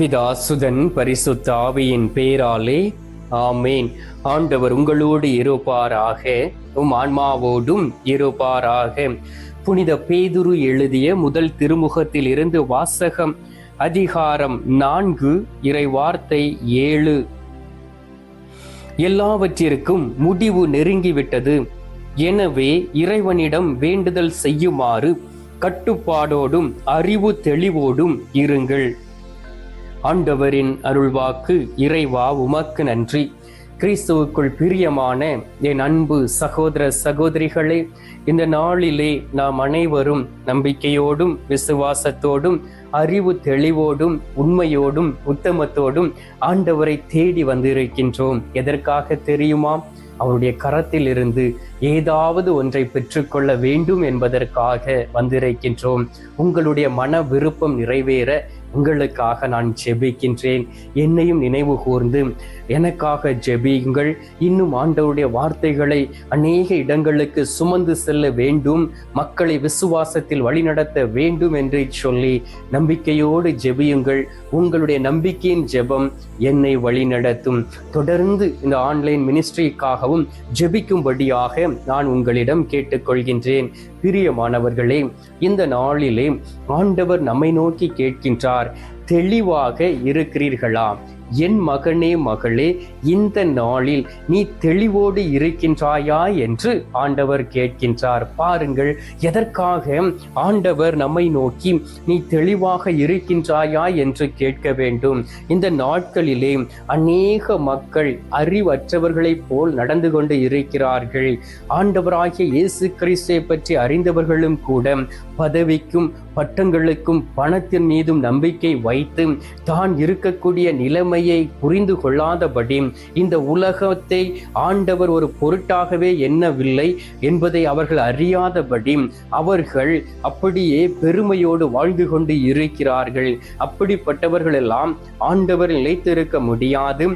பிதா சுதன் பரிசுத்த ஆவியின் பேராலே ஆமேன். ஆண்டவர் உங்களோடு இருப்பாராக உம் ஆன்மாவோடும் இருப்பாராக. புனித பேதுரு எழுதிய முதல் திருமுகத்தில் இருந்து வாசகம் அதிகாரம் நான்கு இறை வார்த்தை ஏழு. எல்லாவற்றிற்கும் முடிவு நெருங்கிவிட்டது. எனவே இறைவனிடம் வேண்டுதல் செய்யுமாறு கட்டுப்பாடோடும் அறிவு தெளிவோடும் இருங்கள். ஆண்டவரின் அருள்வாக்கு இறைவா உமக்கு நன்றி. கிறிஸ்துவுக்குள் பிரியமான என் அன்பு சகோதர சகோதரிகளே இந்த நாளிலே நாம் அனைவரும் நம்பிக்கையோடும் விசுவாசத்தோடும் அறிவு தெளிவோடும் உண்மையோடும் உத்தமத்தோடும் ஆண்டவரை தேடி வந்திருக்கின்றோம். எதற்காக தெரியுமா? அவருடைய கரத்திலிருந்து ஏதாவது ஒன்றை பெற்றுக்கொள்ள வேண்டும் என்பதற்காக வந்திருக்கின்றோம். உங்களுடைய மன விருப்பம் நிறைவேற உங்களுக்காக நான் ஜெபிக்கின்றேன். என்னையும் நினைவு கூர்ந்து எனக்காக ஜெபியுங்கள். இன்னும் ஆண்டவருடைய வார்த்தைகளை அநேக இடங்களுக்கு சுமந்து செல்ல வேண்டும். மக்களை விசுவாசத்தில் வழிநடத்த வேண்டும் என்று சொல்லி நம்பிக்கையோடு ஜெபியுங்கள். உங்களுடைய நம்பிக்கையின் ஜெபம் என்னை வழிநடத்தும். தொடர்ந்து இந்த ஆன்லைன் மினிஸ்ட்ரிக்காகவும் ஜெபிக்கும்படியாக நான் உங்களிடம் கேட்டுக்கொள்கின்றேன். பிரியமானவர்களே இந்த நாளிலே ஆண்டவர் நம்மை நோக்கி கேட்கின்றார். சொல்லுகிறார் தெளிவாக இருக்கிறீர்களா என் மகனே மகளே இந்த நாளில் நீ தெளிவோடு இருக்கின்றாயா என்று ஆண்டவர் கேட்கின்றார். பாருங்கள் எதற்காக ஆண்டவர் நம்மை நோக்கி நீ தெளிவாக இருக்கின்றாயா என்று கேட்க வேண்டும். இந்த நாட்களிலே அநேக மக்கள் அறிவற்றவர்களைப் போல் நடந்து கொண்டு இருக்கிறார்கள். ஆண்டவராகிய இயேசு கிறிஸ்துவை பற்றி அறிந்தவர்களும் கூட பதவிக்கும் பட்டங்களுக்கும் பணத்தின் மீதும் நம்பிக்கை வைத்து தான் இருக்கக்கூடிய நிலைமையை புரிந்து கொள்ளாதபடி இந்த உலகத்தை ஆண்டவர் ஒரு பொருட்டாகவே எண்ணவில்லை என்பதை அவர்கள் அறியாதபடி அவர்கள் அப்படியே பெருமையோடு வாழ்ந்து கொண்டு இருக்கிறார்கள். அப்படிப்பட்டவர்கள் எல்லாம் ஆண்டவர் நிலைத்திருக்க முடியாது.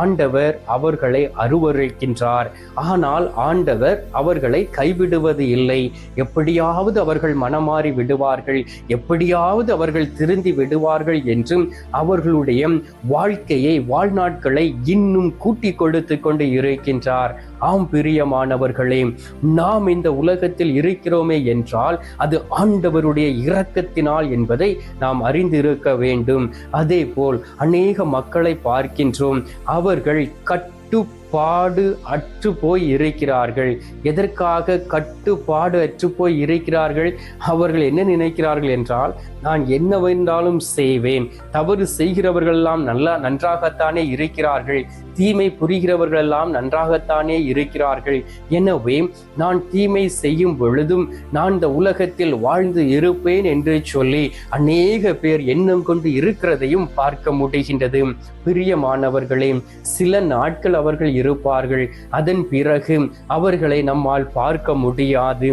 ஆண்டவர் அவர்களை அருவருக்கின்றார் ஆனால் ஆண்டவர் அவர்களை கைவிடுவது இல்லை. எப்படியாவது அவர்கள் மனமாறி விடுவார்கள். எப்படியாவது அவர்கள் திருந்தி விடுவார்கள் என்றும் அவர்களுடைய வாழ்க்கையை வாழ்நாட்களை இன்னும் கூட்டி கொடுத்து கொண்டு இருக்கின்றார். ஆம் பிரியமானவர்களே நாம் இந்த உலகத்தில் இருக்கிறோமே என்றால் அது ஆண்டவருடைய இரக்கத்தினால் என்பதை நாம் அறிந்திருக்க வேண்டும். அதே போல் அநேக மக்களை பார்க்கின்றோம். அவர்கள் கட்டு கட்டுப்பாடு அற்று போய் இருக்கிறார்கள். எதற்காக கட்டுப்பாடு அற்று போய் இருக்கிறார்கள்? அவர்கள் என்ன நினைக்கிறார்கள் என்றால் நான் என்னவென்றாலும் செய்வேன். தவறு செய்கிறவர்கள் எல்லாம் நல்லா நன்றாகத்தானே இருக்கிறார்கள். தீமை புரிகிறவர்கள் எல்லாம் நன்றாகத்தானே இருக்கிறார்கள். எனவே நான் தீமை செய்யும் பொழுதும் நான் இந்த உலகத்தில் வாழ்ந்து இருப்பேன் என்று சொல்லி அநேக பேர் எண்ணம் கொண்டு இருக்கிறதையும் பார்க்க முடிகின்றது. பிரியமானவர்களே சில நாட்கள் அவர்கள் இருப்பார்கள். அதன் பிறகு அவர்களை நம்மால் பார்க்க முடியாது.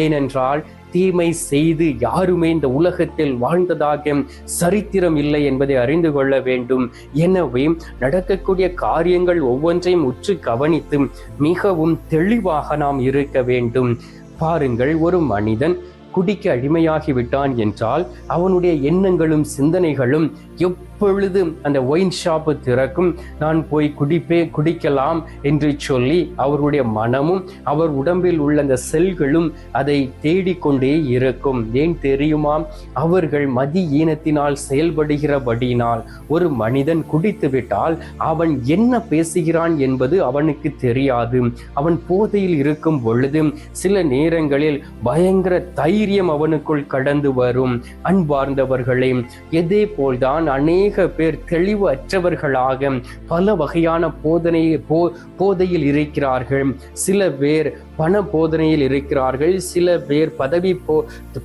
ஏனென்றால் தீமை செய்து யாருமே இந்த உலகத்தில் வாழ்ந்ததாக சரித்திரம் இல்லை என்பதை அறிந்து கொள்ள வேண்டும். எனவே நடக்கக்கூடிய காரியங்கள் ஒவ்வொன்றையும் உற்று கவனித்து மிகவும் தெளிவாக நாம் இருக்க வேண்டும். பாருங்கள் ஒரு மனிதன் குடிக்க அடிமையாகிவிட்டான் என்றால் அவனுடைய எண்ணங்களும் சிந்தனைகளும் எப் எப்பொழுது அந்த ஒயின் ஷாப்பு திறக்கும். நான் போய் குடிப்பே குடிக்கலாம் என்று சொல்லி அவருடைய மனமும் அவர் உடம்பில் உள்ள அந்த செல்களும் அதை தேடிக்கொண்டே இருக்கும். ஏன் தெரியுமா? அவர்கள் மதி ஈனத்தினால் செயல்படுகிறபடியினால் ஒரு மனிதன் குடித்து விட்டால் அவன் என்ன பேசுகிறான் என்பது அவனுக்கு தெரியாது. அவன் போதையில் இருக்கும் பொழுது சில நேரங்களில் பயங்கர தைரியம் அவனுக்குள் கடந்து வரும். அன்பார்ந்தவர்களே இதே போல்தான் அநேக பேர் தெளிவு அற்றவர்களாக பல வகையான போதனை போ போதையில் இருக்கிறார்கள். சில பேர் பண போதனையில் இருக்கிறார்கள் சில பேர் பதவி போ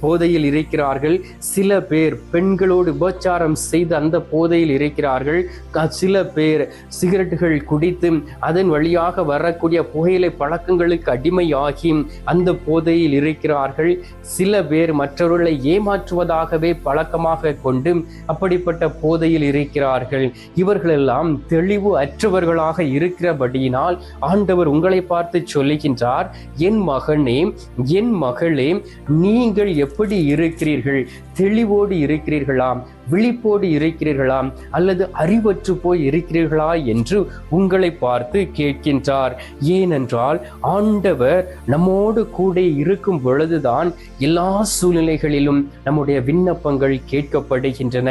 போதையில் இருக்கிறார்கள் சில பேர் பெண்களோடு உபச்சாரம் செய்து அந்த போதையில் இருக்கிறார்கள் க- சில பேர் சிகரெட்டுகள் குடித்து அதன் வழியாக வரக்கூடிய புகையிலை பழக்கங்களுக்கு அடிமையாகி அந்த போதையில் இருக்கிறார்கள் சில பேர் மற்றவர்களை ஏமாற்றுவதாகவே பழக்கமாக கொண்டு அப்படிப்பட்ட போதையில் இருக்கிறார்கள். இவர்களெல்லாம் தெளிவு அற்றவர்களாக இருக்கிறபடியினால் ஆண்டவர் உங்களை பார்த்து சொல்லுகின்றார் என் மகனே என் மகளே நீங்கள் எப்படி இருக்கிறீர்கள்? தெளிவோடு இருக்கிறீர்களா விழிப்போடு இருக்கிறீர்களா அல்லது அறிவற்று போய் இருக்கிறீர்களா என்று உங்களை பார்த்து கேட்கின்றார். ஏனென்றால் ஆண்டவர் நம்மோடு கூட இருக்கும் பொழுதுதான் எல்லா சூழ்நிலைகளிலும் நம்முடைய விண்ணப்பங்கள் கேட்கப்படுகின்றன.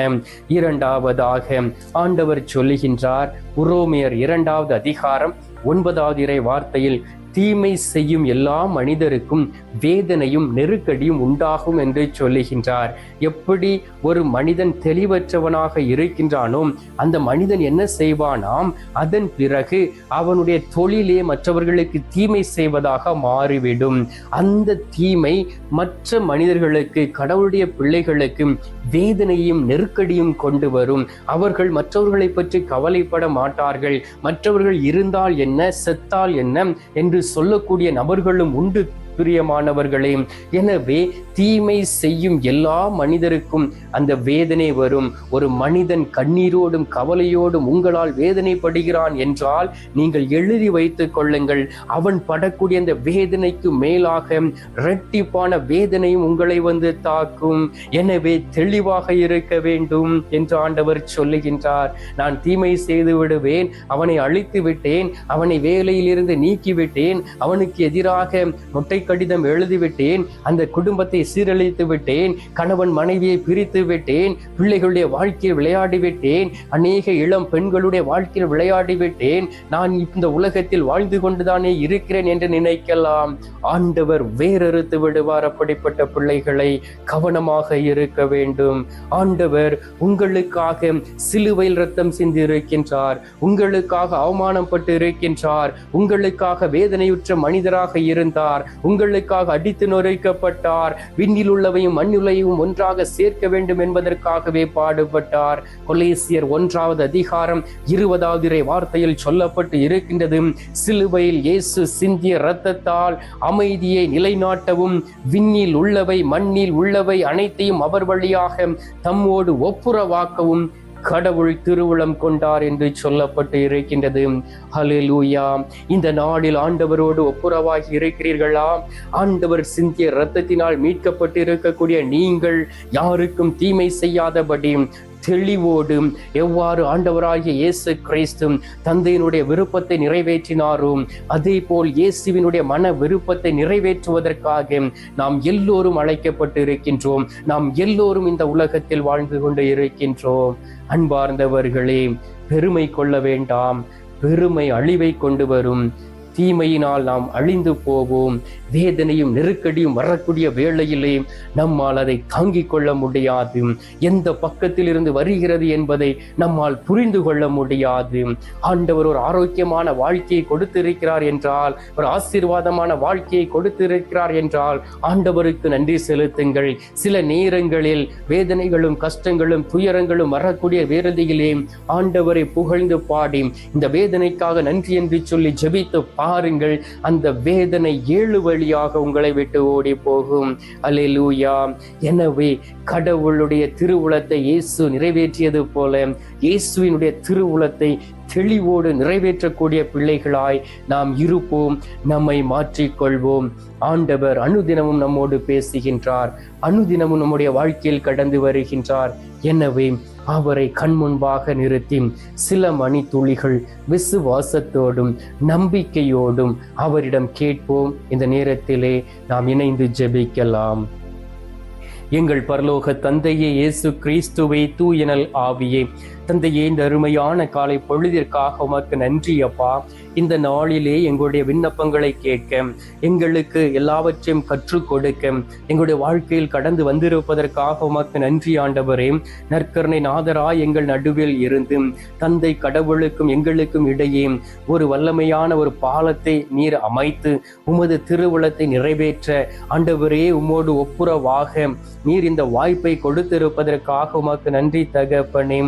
இரண்டாவதாக ஆண்டவர் சொல்லுகின்றார் உரோமியர் இரண்டாவது அதிகாரம் ஒன்பதாவது இறை வார்த்தையில் தீமை செய்யும் எல்லா மனிதருக்கும் வேதனையும் நெருக்கடியும் உண்டாகும் என்று சொல்லுகின்றார். எப்படி ஒரு மனிதன் தெளிவற்றவனாக இருக்கின்றானோ அந்த மனிதன் என்ன செய்வானாம்? அதன் பிறகு அவனுடைய தொழிலே மற்றவர்களுக்கு தீமை செய்வதாக மாறிவிடும். அந்த தீமை மற்ற மனிதர்களுக்கு கடவுளுடைய பிள்ளைகளுக்கு வேதனையும் நெருக்கடியும் கொண்டு வரும். அவர்கள் மற்றவர்களை பற்றி கவலைப்பட மாட்டார்கள். மற்றவர்கள் இருந்தால் என்ன செத்தால் என்ன என்று சொல்லக்கூடிய நபர்களும் உண்டு. பிரியமானவர்களே எனவே தீமை செய்யும் எல்லா மனிதருக்கும் அந்த வேதனை வரும். ஒரு மனிதன் கண்ணீரோடும் கவலையோடும் உங்களால் வேதனைப்படுகிறான் என்றால் நீங்கள் எழுதி வைத்துக் கொள்ளுங்கள். அவன் படக்கூடிய அந்த வேதனைக்கு மேலாக இரட்டிப்பான வேதனையும் உங்களை வந்து தாக்கும். எனவே தெளிவாக இருக்க வேண்டும் என்று ஆண்டவர் சொல்லுகின்றார். நான் தீமை செய்து விடுவேன் அவனை அழித்து விட்டேன் அவனை வேலையிலிருந்து நீக்கிவிட்டேன் அவனுக்கு எதிராக முட்டை கடிதம் எழுதிவிட்டேன் அந்த குடும்பத்தை சீரழித்து விட்டேன் கணவன் மனைவியை பிரித்து விட்டேன் பிள்ளைகளுடைய வாழ்க்கையில் விளையாடி விட்டேன் அநேக இளம் பெண்களுடைய வாழ்க்கையில் விளையாடி விட்டேன் நான் இந்த உலகத்தில் வாழ்ந்து கொண்டுதானே இருக்கிறேன் என்று நினைக்கலாம். ஆண்டவர் வேறறுத்து விடுவார் அப்படிப்பட்ட பிள்ளைகளை கவனமாக இருக்க வேண்டும். ஆண்டவர் உங்களுக்காக சிலுவையில் ரத்தம் சிந்தி இருக்கின்றார் உங்களுக்காக அவமானப்பட்டு இருக்கின்றார் உங்களுக்காக வேதனையுற்ற மனிதராக இருந்தார் உங்கள் உங்களுக்காக அடித்து நுரைக்கப்பட்டார். விண்ணில் உள்ளவையும் மண்ணுலையும் ஒன்றாக சேர்க்க வேண்டும் என்பதற்காகவே பாடுபட்டார். கொலேசியர் ஒன்றாவது அதிகாரம் இருபதாவது வார்த்தையில் சொல்லப்பட்டு இருக்கின்றது. சிலுவையில் இயேசு சிந்திய இரத்தத்தால் அமைதியை நிலைநாட்டவும் விண்ணில் உள்ளவை மண்ணில் உள்ளவை அனைத்தையும் அவர் வழியாக தம்மோடு ஒப்புரவாக்கவும் கடவுள் திருவுளம் கொண்டார் என்று சொல்லப்பட்டு இருக்கின்றது. ஹalleluya. இந்த நாளில் ஆண்டவரோடு ஒப்புரவாகி இருக்கிறீர்களா? ஆண்டவர் சிந்திய இரத்தத்தினால் மீட்கப்பட்டு இருக்கக்கூடிய நீங்கள் யாருக்கும் தீமை செய்யாதபடி தெளிவோடு எவ்வாறு ஆண்டவராகிய இயேசு கிறிஸ்து தந்தையினுடைய விருப்பத்தை நிறைவேற்றினாரும் அதே போல் இயேசுவினுடைய மன விருப்பத்தை நிறைவேற்றுவதற்காக நாம் எல்லோரும் அழைக்கப்பட்டு இருக்கின்றோம் நாம் எல்லோரும் இந்த உலகத்தில் வாழ்ந்து கொண்டு இருக்கின்றோம். அன்பார்ந்தவர்களே பெருமை கொள்ள வேண்டாம். பெருமை அழிவை கொண்டு வரும். தீமையினால் நாம் அழிந்து போவோம். வேதனையும் நெருக்கடியும் வரக்கூடிய வேளையிலே நம்மால் அதை தாங்கிக் கொள்ள முடியாது. எந்த பக்கத்தில் இருந்து வருகிறது என்பதை நம்மால் புரிந்து கொள்ள முடியாது. ஆண்டவர் ஒரு ஆரோக்கியமான வாழ்க்கையை கொடுத்திருக்கிறார் என்றால் ஒரு ஆசீர்வாதமான வாழ்க்கையை கொடுத்திருக்கிறார் என்றால் ஆண்டவருக்கு நன்றி செலுத்துங்கள். சில நேரங்களில் வேதனைகளும் கஷ்டங்களும் துயரங்களும் வரக்கூடிய வேரதியிலே ஆண்டவரை புகழ்ந்து பாடி இந்த வேதனைக்காக நன்றி என்று சொல்லி ஜபித்து பா பாருங்கள் அந்த வேதனை ஏழு வழியாக உங்களை விட்டு ஓடி போகும். அலிலூயா எனவே கடவுளுடைய திருவுளத்தை இயேசு நிறைவேற்றியது போல இயேசுவினுடைய திருவுளத்தை தெளிவோடு நிறைவேற்றக்கூடிய பிள்ளைகளாய் நாம் இருப்போம். நம்மை மாற்றிக்கொள்வோம். ஆண்டவர் அனுதினமும் நம்மோடு பேசுகின்றார். அனுதினமும் நம்முடைய வாழ்க்கையில் கடந்து வருகின்றார். எனவே அவரை கண் முன்பாக நிறுத்தி சில மணி துளிகள் விசுவாசத்தோடும் நம்பிக்கையோடும் அவரிடம் கேட்போம். இந்த நேரத்திலே நாம் இணைந்து ஜெபிக்கலாம். எங்கள் பரலோக தந்தையே இயேசு கிறிஸ்துவை தூயனல் ஆவியே தந்தையே இந்த அருமையான காலை பொழுதிற்காக உமக்கு நன்றி அப்பா. இந்த நாளிலே எங்களுடைய விண்ணப்பங்களை கேட்க எங்களுக்கு எல்லாவற்றையும் கற்றுக் கொடுக்க எங்களுடைய வாழ்க்கையில் கடந்து வந்திருப்பதற்காக உமக்கு நன்றி ஆண்டவரே. நற்கருணை நாதராய் எங்கள் நடுவில் இருந்து தந்தை கடவுளுக்கும் எங்களுக்கும் இடையே ஒரு வல்லமையான ஒரு பாலத்தை நீர் அமைத்து உமது திருவுளத்தை நிறைவேற்ற ஆண்டவரே உம்மோடு ஒப்புரவாக நீர் இந்த வாய்ப்பை கொடுத்திருப்பதற்காக உமக்கு நன்றி தகப்பனே.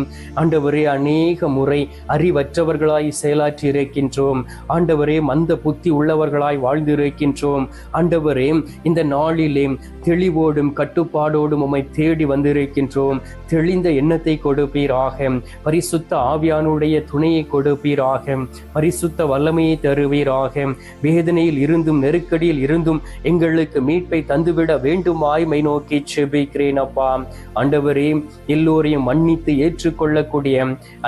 ஆண்டவரே அநேக முறை அறிவற்றவர்களாய் செயலாற்றி இருக்கின்றோம் ஆண்டவரே மந்த புத்தி உள்ளவர்களாய் வாழ்ந்து இருக்கின்றோம் ஆண்டவரே இந்த நாளிலே தெளிவோடும் கட்டுப்பாடோடும் உம்மை தேடி வந்திருக்கின்றோம். தெளிந்த எண்ணத்தை கொடுப்பீராக. பரிசுத்த ஆவியானுடைய துணையை கொடுப்பீராக. பரிசுத்த வல்லமையை தருவீராக. வேதனையில் இருந்தும் நெருக்கடியில் இருந்தும் எங்களுக்கு மீட்பை தந்துவிட வேண்டுமாய் மை நோக்கி செபிக்கிறேன் அப்பா. ஆண்டவரே எல்லோரையும் மன்னித்து ஏற்றுக்கொள்ளக்கூடிய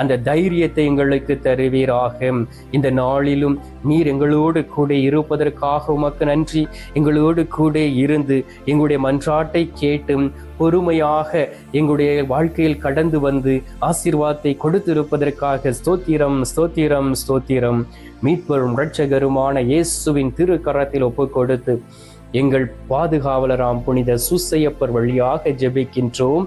அந்த தைரியத்தை எங்களுக்கு தருவீராக. இந்த நாளிலும் நீர் எங்களோடு கூட இருப்பதற்காக உமக்கு நன்றி. எங்களோடு கூட இருந்து எங்களுடைய மன்றாட்டை கேட்டும் பொறுமையாக எங்களுடைய வாழ்க்கையில் கடந்து வந்து ஆசீர்வாதத்தை கொடுத்திருப்பதற்காக ஸ்தோத்திரம் ஸ்தோத்திரம் ஸ்தோத்திரம். மீட்பரும் இரட்சகருமான இயேசுவின் திருக்கரத்தில் ஒப்பு கொடுத்து எங்கள் பாதுகாவலராம் புனித சுசையப்பர் வழியாக ஜெபிக்கின்றோம்.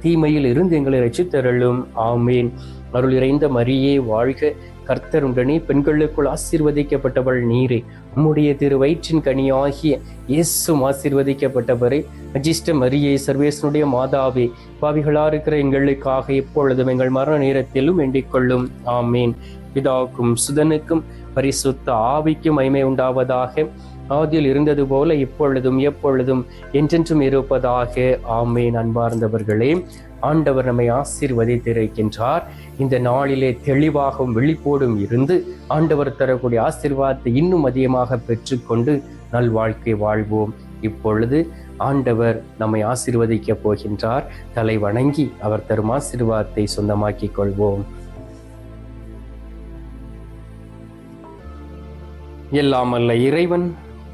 தீமையில் இருந்து எங்களை ரசித்தருளும் ஆமீன். அருள் இறைந்த மரியே வாழ்க கர்த்தருடனே பெண்களுக்குள் ஆசீர்வதிக்கப்பட்டவள் நீரே. உம்முடைய திரு வயிற்றின் கனியாகிய இயேசும் ஆசீர்வதிக்கப்பட்டவரே. அஜிஷ்ட மரியே சர்வேசனுடைய மாதாவே. பாவிகளா இருக்கிற எங்களுக்காக எப்பொழுதும் எங்கள் மரண நேரத்திலும் வேண்டிக்கொள்ளும். ஆமீன். பிதாவுக்கும் சுதனுக்கும் பரிசுத்த ஆவிக்கும் மைமை உண்டாவதாக. ஆதியில் இருந்தது போல இப்பொழுதும் எப்பொழுதும் என்றென்றும் இருப்பதாக. ஆமேன். அன்பார்ந்தவர்களே ஆண்டவர் நம்மை ஆசீர்வதித்திருக்கின்றார். இந்த நாளிலே தெளிவாகவும் விழிப்போடும் இருந்து ஆண்டவர் தரக்கூடிய ஆசீர்வாதத்தை இன்னும் அதிகமாக பெற்றுக்கொண்டு நல் வாழ்க்கை வாழ்வோம். இப்பொழுது ஆண்டவர் நம்மை ஆசீர்வதிக்க போகின்றார். தலை வணங்கி அவர் தரும் ஆசீர்வாதத்தை சொந்தமாக்கிக் கொள்வோம். எல்லாம் அல்ல இறைவன்